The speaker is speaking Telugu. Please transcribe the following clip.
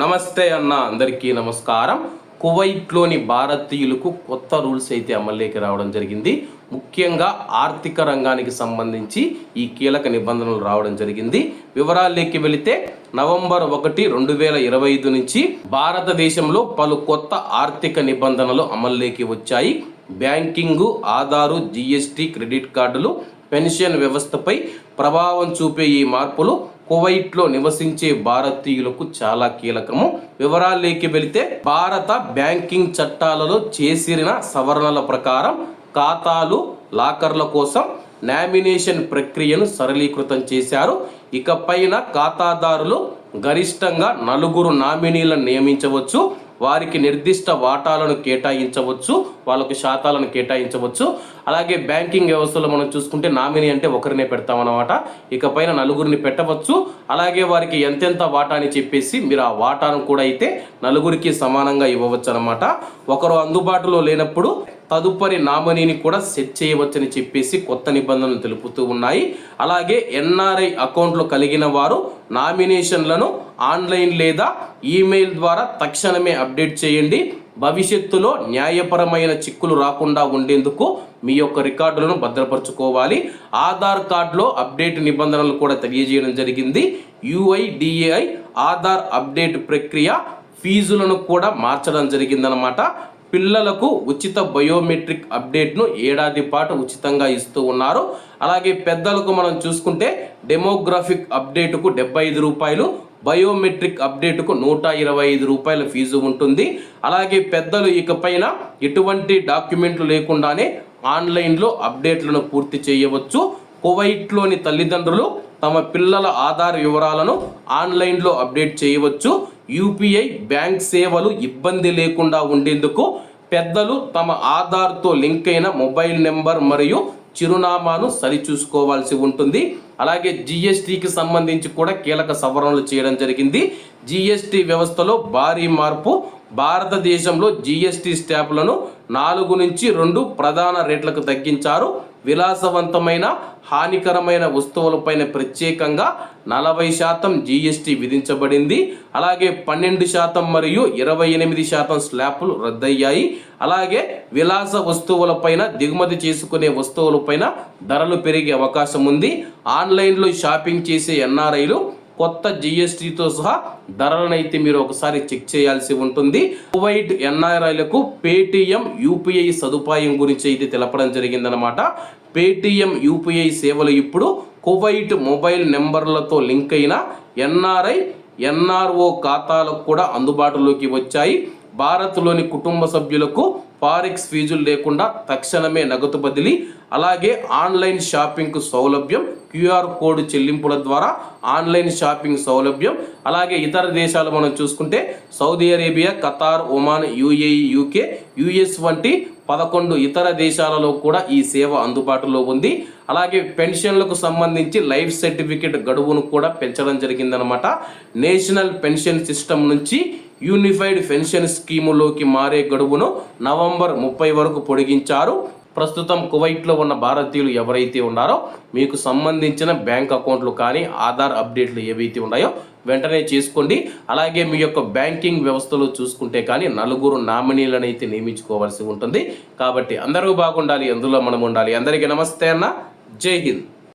నమస్తే అన్న అందరికీ నమస్కారం. కువైట్లోని భారతీయులకు కొత్త రూల్స్ అయితే అమల్లోకి రావడం జరిగింది. ముఖ్యంగా ఆర్థిక రంగానికి సంబంధించి ఈ కీలక నిబంధనలు రావడం జరిగింది. వివరాల్లోకి వెళితే నవంబర్ ఒకటి రెండు వేల ఇరవై ఐదు నుంచి భారతదేశంలో పలు కొత్త ఆర్థిక నిబంధనలు అమల్లోకి వచ్చాయి. బ్యాంకింగు ఆధారు జిఎస్టి క్రెడిట్ కార్డులు పెన్షన్ వ్యవస్థపై ప్రభావం చూపే ఈ మార్పులు కువైట్లో నివసించే భారతీయులకు చాలా కీలకము. వివరాల్లోకి వెళితే భారత బ్యాంకింగ్ చట్టాలలో చేసిన సవరణల ప్రకారం ఖాతాలు లాకర్ల కోసం నామినేషన్ ప్రక్రియను సరళీకృతం చేశారు. ఇకపైన ఖాతాదారులు గరిష్టంగా నలుగురు నామినీలను నియమించవచ్చు. వారికి నిర్దిష్ట వాటాలను కేటాయించవచ్చు వాళ్ళకు శాతాలను కేటాయించవచ్చు. అలాగే బ్యాంకింగ్ వ్యవస్థలో మనం చూసుకుంటే నామినీ అంటే ఒకరినే పెడతామన్నమాట. ఇకపైన నలుగురిని పెట్టవచ్చు. అలాగే వారికి ఎంతెంత వాటా అని చెప్పేసి మీరు ఆ వాటాను కూడా అయితే నలుగురికి సమానంగా ఇవ్వవచ్చు అనమాట ఒకరు అందుబాటులో లేనప్పుడు తదుపరి నామినీని కూడా సెట్ చేయవచ్చని చెప్పేసి కొత్త నిబంధనలు తెలుపుతూ ఉన్నాయి. అలాగే ఎన్ఆర్ఐ అకౌంట్లు కలిగిన వారు నామినేషన్లను ఆన్లైన్ లేదా ఈమెయిల్ ద్వారా తక్షణమే అప్డేట్ చేయండి. భవిష్యత్తులో న్యాయపరమైన చిక్కులు రాకుండా ఉండేందుకు మీ యొక్క రికార్డులను భద్రపరచుకోవాలి. ఆధార్ కార్డులో అప్డేట్ నిబంధనలు కూడా తెలియజేయడం జరిగింది. యుఐడిఏఐ ఆధార్ అప్డేట్ ప్రక్రియ ఫీజులను కూడా మార్చడం జరిగిందనమాట పిల్లలకు ఉచిత బయోమెట్రిక్ అప్డేట్ను ఏడాది పాటు ఉచితంగా ఇస్తూ ఉన్నారు. అలాగే పెద్దలకు మనం చూసుకుంటే డెమోగ్రాఫిక్ అప్డేట్కు డెబ్బై ఐదు రూపాయలు బయోమెట్రిక్ అప్డేట్కు నూట ఇరవై ఐదు రూపాయల ఫీజు ఉంటుంది. అలాగే పెద్దలు ఇకపైన ఎటువంటి డాక్యుమెంట్లు లేకుండానే ఆన్లైన్లో అప్డేట్లను పూర్తి చేయవచ్చు. కువైట్లోని తల్లిదండ్రులు తమ పిల్లల ఆధార్ వివరాలను ఆన్లైన్లో అప్డేట్ చేయవచ్చు. యూపీఐ బ్యాంక్ సేవలు ఇబ్బంది లేకుండా ఉండేందుకు పెద్దలు తమ ఆధార్తో లింక్ అయిన మొబైల్ నెంబర్ మరియు చిరునామాను సరిచూసుకోవాల్సి ఉంటుంది. అలాగే జిఎస్టికి సంబంధించి కూడా కీలక సవరణలు చేయడం జరిగింది. జిఎస్టి వ్యవస్థలో భారీ మార్పు భారతదేశంలో జిఎస్టి స్టాంపులను నాలుగు నుంచి రెండు ప్రధాన రేట్లకు తగ్గించారు. విలాసవంతమైన హానికరమైన వస్తువులపైన ప్రత్యేకంగా నలభై శాతం జీఎస్టీ విధించబడింది. అలాగే పన్నెండు శాతం మరియు ఇరవై ఎనిమిది శాతం స్లాబ్లు రద్దయ్యాయి. అలాగే విలాస వస్తువులపైన దిగుమతి చేసుకునే వస్తువులపైన ధరలు పెరిగే అవకాశం ఉంది. ఆన్లైన్లో షాపింగ్ చేసే ఎన్ఆర్ఐలు కొత్త జిఎస్టీతో సహా ధరలనైతే మీరు ఒకసారి చెక్ చేయాల్సి ఉంటుంది. కువైట్ ఎన్ఆర్ఐలకు పేటిఎం యూపీఐ సదుపాయం గురించి అయితే తెలపడం జరిగిందనమాట పేటిఎం యూపీఐ సేవలు ఇప్పుడు కువైట్ మొబైల్ నెంబర్లతో లింక్ అయిన ఎన్ఆర్ఐ ఎన్ఆర్ఓ ఖాతాలకు కూడా అందుబాటులోకి వచ్చాయి. భారత్లోని కుటుంబ సభ్యులకు ఫారెక్స్ ఫీజులు లేకుండా తక్షణమే నగదు బదిలీ అలాగే ఆన్లైన్ షాపింగ్కు సౌలభ్యం క్యూఆర్ కోడ్ చెల్లింపుల ద్వారా ఆన్లైన్ షాపింగ్ సౌలభ్యం అలాగే ఇతర దేశాలు మనం చూసుకుంటే Saudi Arabia Qatar Oman UAE UK US వంటి పదకొండు ఇతర దేశాలలో కూడా ఈ సేవ అందుబాటులో ఉంది. అలాగే పెన్షన్లకు సంబంధించి లైఫ్ సర్టిఫికేట్ గడువును కూడా పెంచడం జరిగిందనమాట. నేషనల్ పెన్షన్ సిస్టమ్ నుంచి యూనిఫైడ్ పెన్షన్ స్కీములోకి మారే గడువును నవంబర్ ముప్పై వరకు పొడిగించారు. ప్రస్తుతం కువైట్లో ఉన్న భారతీయులు ఎవరైతే ఉన్నారో మీకు సంబంధించిన బ్యాంక్ అకౌంట్లు కానీ ఆధార్ అప్డేట్లు ఏవైతే ఉన్నాయో వెంటనే చేసుకోండి. అలాగే మీ యొక్క బ్యాంకింగ్ వ్యవస్థలో చూసుకుంటే కానీ నలుగురు నామినీలను అయితే నియమించుకోవాల్సి ఉంటుంది. కాబట్టి అందరూ బాగుండాలి అందులో మనం ఉండాలి. అందరికీ నమస్తే అన్న. జై హింద్.